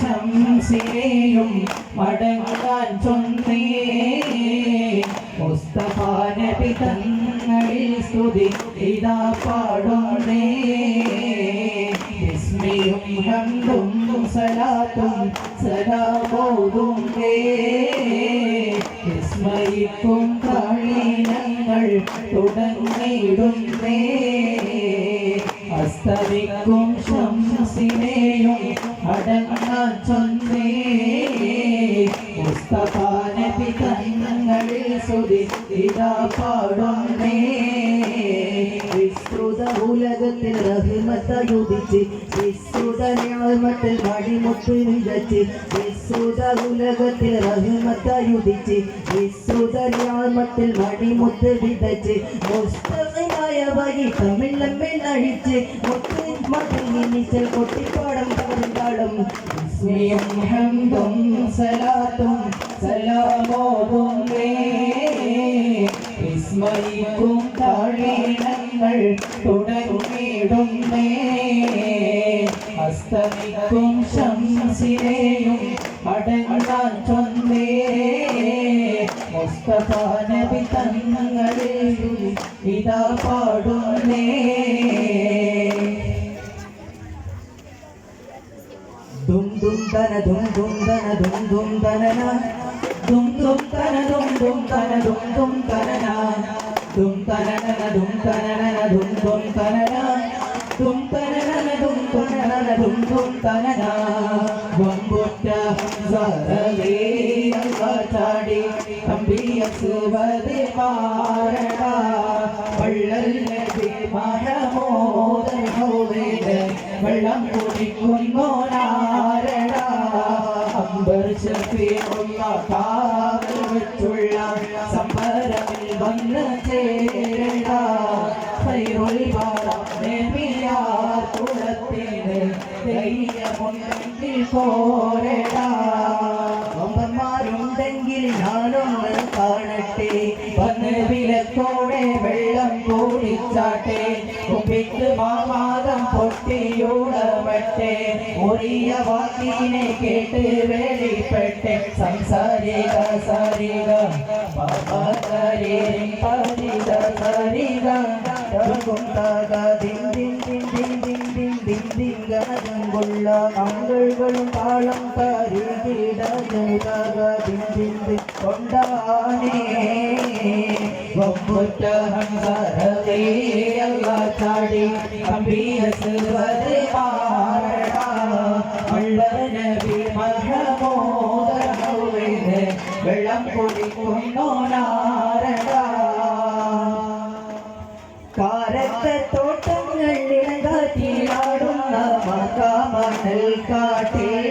ശംസിനെയും മടങ്ങാൻ ചൊന്നേ. മുസ്തഫ നബി തങ്ങളിൽ സ്തുതി ഇതാ പാടുന്നേ. വിസ്മയും ഹംദും സലാത്തും സലാമോതുന്നേ വിസ്മയിക്കും കാളീനങ്ങൾ തുടങ്ങിയിടുന്നേ. അസ്തമിക്കും ശംസിനെയും അടങ്ങാൻ ചൊന്നേ മുസ്തഫാനബി തങ്ങളിൽ സ്തുതി ഇതാ പാടുന്നേ. വിസ്തൃത ഉലകത്തിൽ റഹ്മത്തയുദിച്ച് വിസ്തൃത ഞാമത്തിൽ മടിമുട്ട് വിതച്ച് വിസ്തൃത ഉലകത്തിൽ റഹ്മത്തയുദിച്ച് വിസ്തൃത ഞാമത്തിൽ മടിമുട്ട് വിതച്ച് മുത്തായ വരി തമ്മില്ലമ്മിൽ അഴിച്ച് മുത്ത് മടങ്ങി നിച്ചൽ കൊട്ടിപ്പാടം പതിന്താളും ഹംദും സലാത്തും സലാമോവും വിസ്മയിക്കും താഴീണങ്ങൾ തുടർന്നിടുന്നേ അസ്തമിക്കും ശംസിനെയും അടങ്ങാൻ ചൊന്നേ. മുസ്തഫ നബി തന്നങ്ങളിൽ ഇതാ പാടുന്നേ ദും തന ദും ദും തന ദും ദും തനന ദും ദും തന ദും ദും തന ദും ദും തനന ദും തനന ദും തനന ദും തനന ദും തനനന ദും തനനന ദും ദും തനന ചാടി തമ്പിയ സുവതി മാരണ വെള്ളം കുടിക്കുന്നോനാരണ അമ്പർ ചെപ്പിയുള്ള കാതൽ വെച്ചുള്ള സംബരമിൽ വന്ന് ചേരണ കുളത്തിന് ധൈര്യമുണ്ടെങ്കിൽ പോരടാ. காத்தே உரிய வாக்கினை கேட்டு வெளிப்பட்டு சம்சாரிகா சாரிகா பாபா காரி பாரிகா சாரிகா. தகுந்தாகா தின் தின் தின் தின் தின் தின் தின் திங்கங்குள்ள அங்கள்களும் தாளம் தருகிடாக தின் தின் கொண்டானே ಒಬ್ಬುಟ್ಟ ಹಂಸಾರದೇ ಎಲ್ಲ ಚಾಡಿ ಅಂಬಿಯ ಸರ್ವದೇ മഹമോദേ വെള്ളം കുടിക്കുന്നോ നാരദ. കാരത്തെ തോട്ടങ്ങൾ ഇണകാറ്റിയാടുന്ന മകാമണൽ കാട്ടിൽ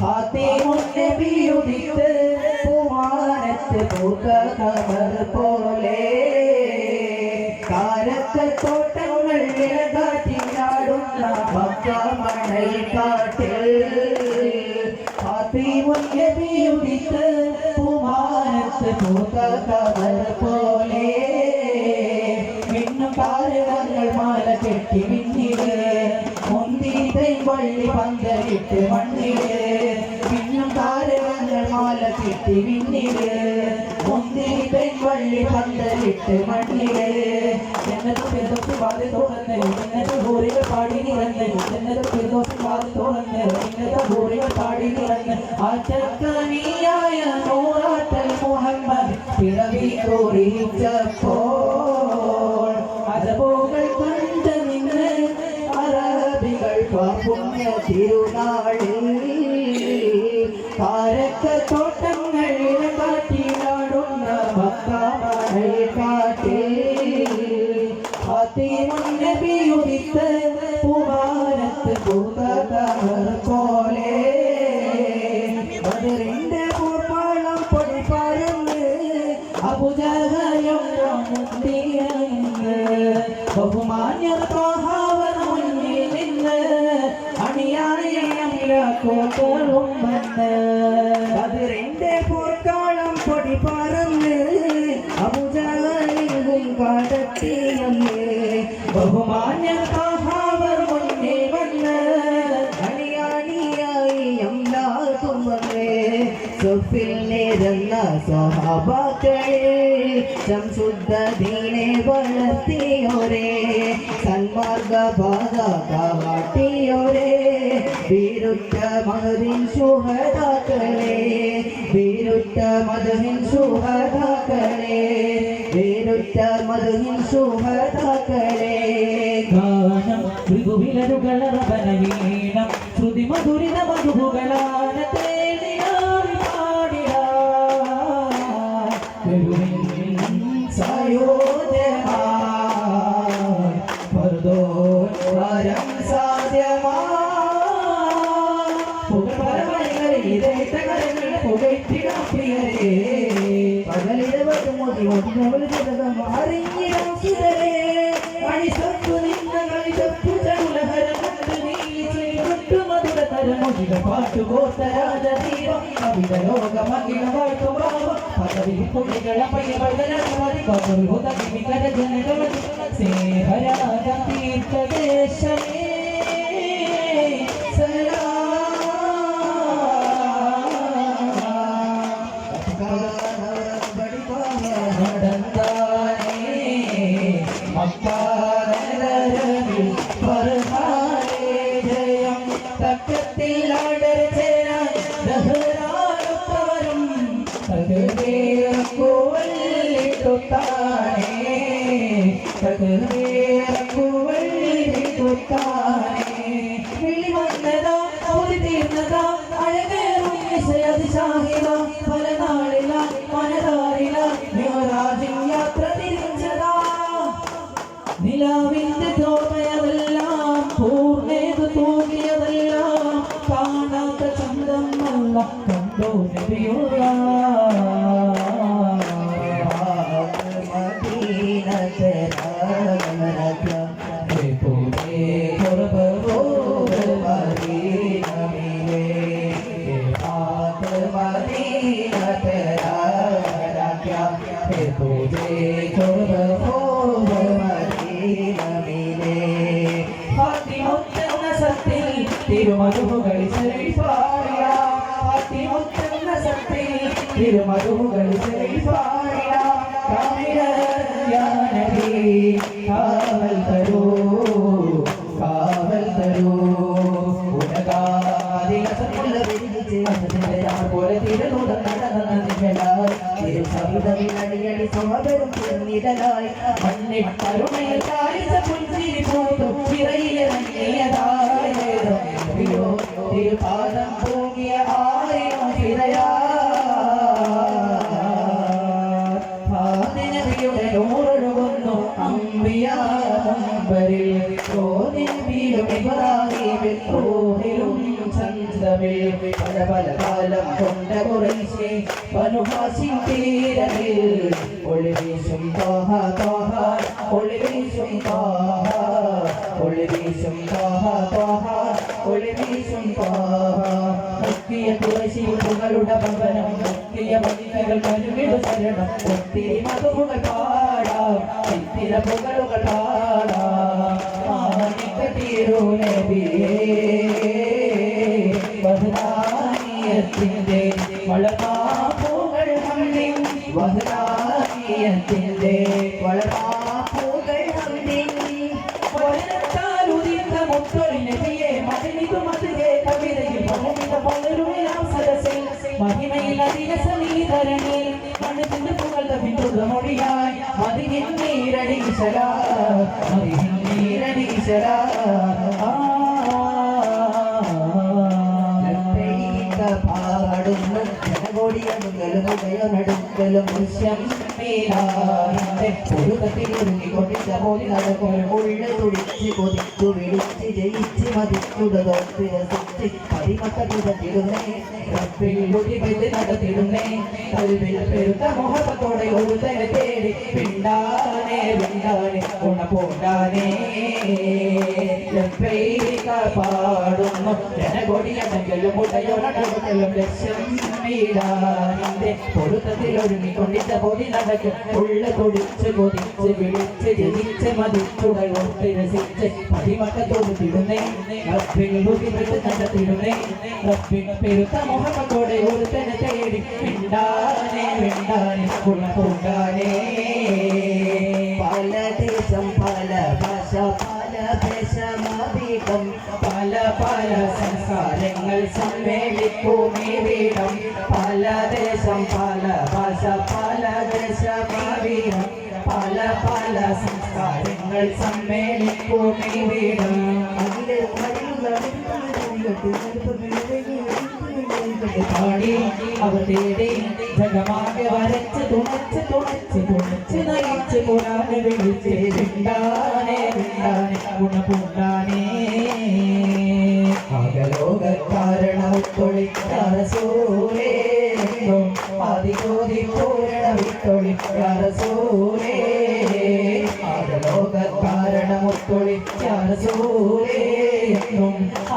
ഹാത്തിമുദ്ധിയുദിത്ത് കുമാരത്ത് പൂക്ക കമർ പോലെ കാരത്തെ തോട്ടങ്ങൾ ഇണകാറ്റിയാടുന്ന മകാമണൽ കാട്ടിൽ ഭൂതകവർ പോലെ മിന്നും പാരവങ്ങൾ മാല കെട്ടി മിന്നിട് മുന്തിരിതയും വള്ളി പന്തലിട്ട് മണ്ണിട് മിന്നും പാരവങ്ങൾ മാല കെട്ടി മിന്നിട് വള്ളി പന്തലിട്ട് മണ്ണിലേ എന്നെ തൊപ്പി തൊപ്പി വാതി തോന്നുന്നു ഇന്നത്തെ ഭൂരികൾ പാടി നിറഞ്ഞു എന്നെ തൊപ്പി തൊപ്പി വാതി തോന്നുന്നു ഇന്നത്തെ ഭൂരികൾ പാടി നിറഞ്ഞു അച്ചക്കനിയായ നൂറാട്ടൽ മുഹമ്മദ് പിറവി കോറിച്ചപ്പോൾ അതപോകൾ കണ്ട് നിന്ന് അറബികൾ പാപ്പുണ്യ തിരുനാളിൽ பதிரைந்து போர்க்காலம் பொடி பறந்து அபுஜாலிங்கும் காட்டத்தீயம் பகுமானிய பாபாவர் முன்னே வந்த அணியாணியாய் எல்லாருக்கும் வந்தே சொப்பில் நேரல்ல சஹாபாக்களே சம்சுத்த தீனே வளர்த்தியோரே. സന്മാർഗ പാത കാട്ടിയോരേ വീരുറ്റ മഹരിൻ സുഹതാക്കളെ വീരുറ്റ മധുഹിൻ സുഹതാക്കളെ വീരുറ്റ മധുഹിൻ സുഹതാക്കളെ. ഗാനം മൃദുവിലരുകളറബന വീണം ശ്രുതി മധുരിത മധുകളാന ಮುಗಿದ ಪಾಟು ಗೋಸರಾದ ತೀರ ಕವಿದ ಲೋಕ ಮಗಿನ ಬಾಟು ಬಾವ ಪದವಿ ಪುಡಿಗಳ ಪಯ ಬದಲ ಸ್ಮರಿ ಬದಲು ಹೊದಗಿ ವಿಕರ ಜನಗಳ ಸೇಹರಾದ ತೀರ್ಥ ದೇಶನೇ ಸದಾ ಬಡಿಪಾಡಂತಾನೇ ಅಪ್ಪ കാവൽ തരൂ പോലെ തിരുനൂതം നടന്ന നിഴലായി തിരുസവിതമിലടിയടി സ്വഭരും നിഴലായി മണ്ണിൽ കരുണയിൽ കോതിനും ഇബ്രാഹിമിൽ റൂഹിലും ചന്തമിൽ പല പല കാലം കൊണ്ട കുറേശ്ശേ പനുഹാസിൻ തീരമിൽ ഒളിവീശും തോഹ താഹ ഒളിവീശും തോഹ ഒളിവീശും തോഹ താഹ ഒളിവീശും തോഹ മുക്കിയ തുളസി പുകളുടെ ഭവനം മുക്കിയ പതികൾ കരുവിടു ശരണം ഒത്തിരി മധുകൾ പാടാം പുകളുകൾ പാടാം. വഹദാനിയത്തിന്റെ വളർമാപ്പൂകൾ ഹമ്മിൻ വഹദാനിയത്തിന്റെ വളർമാപ്പൂകൾ ഹമ്മിൻ വചനത്താൽ ഉദിത്ത മുത്തൊളി നബിയെ മകനിതു മതിരെ കവിതയിൽ പലവിധ പലരുമെല്ലാം സദസ്സിൽ മഹിമയിൽ അധിക സമീകരണിൽ മണ്ണത്തിന്റെ പുകളുടെ പിന്തുട മൊഴിയായി മതിഹിൻ നീരടീശല മതിഹിൻ നീരടീശല ലബ്ബൈക പാടുന്നു ജനകോടിയടുക്കലും ദൃശ്യം മേലാഹിന്റെ പൊരുത്തത്തിൽ ഒരുങ്ങിക്കൊണ്ടിട്ട പോലെ ഉള്ളു തുടിച്ച് കൊതിച്ചു വിളിച്ച് ജയിച്ച് മതിക്കുക തോറ്റ് രസിച്ച് പരിമക്കരുതത്തിടുന്നേ റബ്ബിൽ ഒളിവെച്ച് നടത്തിടുന്നേ. കൽവിൽ പെരുത്ത മോഹത്തോടെ ഒരു തേടി പിണ്ടാനേ പിണ്ടാനെ ഉണ പോണ്ടാനേ. പാടുന്നു. ജനകൊടിയടങ്കലും ഉടയോടടുക്കലും ലക്ഷ്യം മീരാനിന്റെ പൊരുത്തത്തിൽ ഒരുങ്ങിക്കൊണ്ടിട്ട പോതി നടക്കും നടക്കും ഉള്ള കൊടിച്ച് കൊതിച്ച് വിളിച്ച് ജനിച്ച് മതിച്ചുടലോട്ട് രസിച്ച് പതിമക്ക തിടുന്നേ. റബ്ബിൻ ബുദ്ധിമുട്ട് കണ്ടെത്തിടുന്നേ റബ്ബിൻ പെരുത്ത മുഹമ്മത്തോടെ ഒരു തന്നെ തേടി പിണ്ടാനെ മിണ്ടാനേ ഗുണപൂണ്ടാനേ സംസ്കാരങ്ങൾ സമ്മേളിക്കുമേ വീടം പല ദേശം പല ഭാഷ പല ദേശമാവിടം പല പല സംസ്കാരങ്ങൾ സമ്മേളിക്കുമേ വീടം അതിലെ പാടി അവർ തേടി ജഗമാകെ വരച്ച് തുണച്ച് തുണച്ച് തുണച്ച് നയിച്ച് പുരാനെ വിളിച്ച് വിണ്ടാനെ വിത്തൊളിക്കാരസൂരേ അകലോക കാരണമൊത്തൊളിക്കാരസൂരേ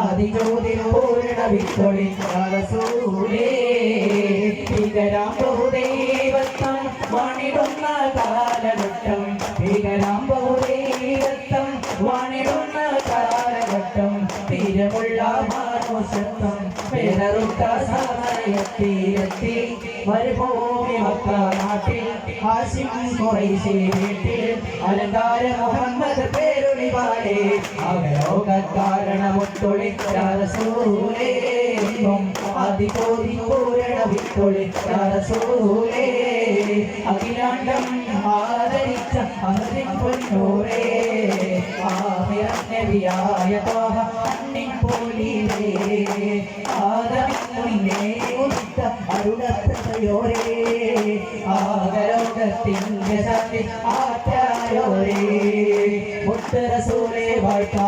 അതിജോതി പൂരണ വിത്തൊളിക്കാരസൂരേ ഭീകരാം ബഹുദൈവത്തം വാണിടുന്ന കാലഘട്ടം ഭീകരാം ബഹുദൈവത്തം വാണിടുന്ന കാലഘട്ടം തീരമുള്ള മാനുഷത്വം പേരറുത്ത മരുഭൂമി മക്ക നാട്ടിൽ വീട്ടിൽ അലങ്കാര മുഹമ്മദ് പേരുളിവാലേ അവലോക കാരണമൊത്തൊളിക്കാരസൂലേ അതിപോതി പൂരണ വിത്തൊളിക്കാരസൂലേ അഖിലാണ്ടം ആദരിച്ച അഹദിൻ പൊന്നൂരേ തോഹ അണ്ണിൻ പോലീരേ ആദമിക്കുന്നില്ലേ ഉദിത്ത അരുണത്തയോരേ ആകലോകത്തിന്റെ ശക്തി ആറ്റായോരേ. മുത്തരസൂലേ വാഴ്ത്താ.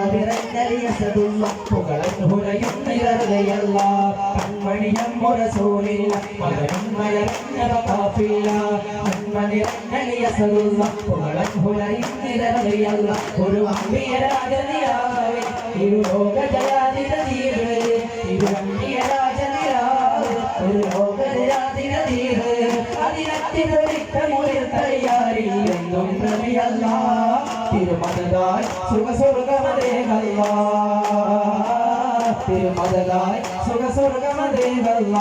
കൺമതിറങ്ങലിയസതുള്ള പുകളൻ ഹുറയും നിറഞ്ഞല്ല കൺമണിയമ്മ റസൂലില്ല മകനും മലർന്നതാഫില്ല കൺമതിറങ്ങലിയസതുള്ള പുകളൻ ഹുറയും നിറഞ്ഞല്ല ഒരു അമ്പിയരാജനിയാവേ ഇരുലോക ജയാതിര തീര് ഇരു അമ്പിയരാജനിയാവേ ഒരു ലോക ജയാതിര തീര് അതിനത്തിനൊരുക്കമുയർ തയ്യാറില്ലെന്നും പ്രതിയല്ല തിരുമതതായി സുഖസ്വർഗമതേകല്ല തിരുമതതായി സുഖസ്വർഗമതേകല്ല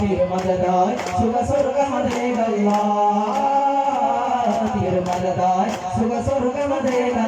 തിരുമതതായി സുഖസ്വർഗമതേകല്ല തിരുമതതായി സുഖസ്വർഗമതേകല്ല